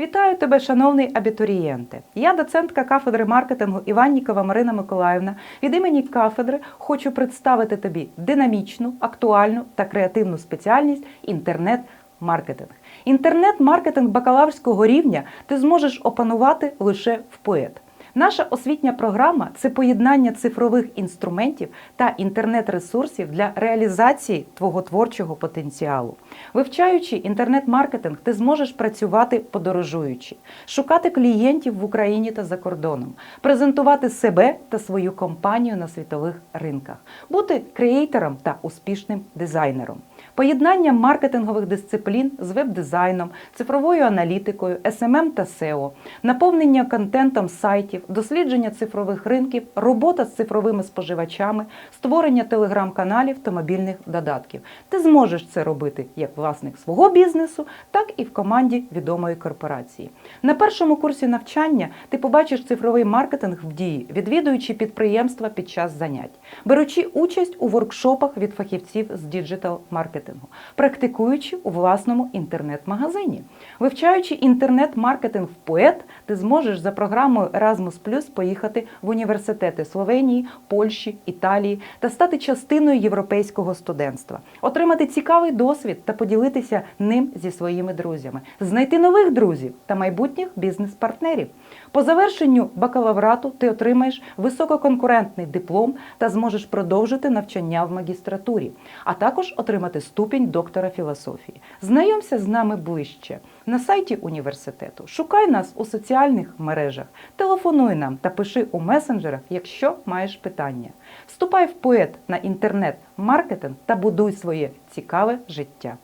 Вітаю тебе, шановний абітурієнте. Я доцентка кафедри маркетингу Іваннікова Марина Миколаївна. Від імені кафедри хочу представити тобі динамічну, актуальну та креативну спеціальність інтернет-маркетинг. Інтернет-маркетинг бакалаврського рівня ти зможеш опанувати лише в поет. Наша освітня програма це поєднання цифрових інструментів та інтернет-ресурсів для реалізації твого творчого потенціалу. Вивчаючи інтернет-маркетинг, ти зможеш працювати подорожуючи, шукати клієнтів в Україні та за кордоном, презентувати себе та свою компанію на світових ринках, бути креатором та успішним дизайнером. Поєднання маркетингових дисциплін з веб-дизайном, цифровою аналітикою, SMM та SEO, наповнення контентом сайтів, дослідження цифрових ринків, робота з цифровими споживачами, створення телеграм-каналів та мобільних додатків. Ти зможеш це робити як власник свого бізнесу, так і в команді відомої корпорації. На першому курсі навчання ти побачиш цифровий маркетинг в дії, відвідуючи підприємства під час занять, беручи участь у воркшопах від фахівців з діджитал-маркетингу, практикуючи у власному інтернет-магазині. Вивчаючи інтернет-маркетинг в поет, ти зможеш за програмою Erasmus поїхати в університети Словенії, Польщі, Італії та стати частиною європейського студентства, отримати цікавий досвід та поділитися ним зі своїми друзями, знайти нових друзів та майбутніх бізнес-партнерів. По завершенню бакалаврату ти отримаєш висококонкурентний диплом та зможеш продовжити навчання в магістратурі, а також отримати ступінь доктора філософії. Знайомся з нами ближче на сайті університету. Шукай нас у соціальних мережах, телефонуй нам та пиши у месенджерах, якщо маєш питання. Вступай в поет на інтернет-маркетинг та будуй своє цікаве життя.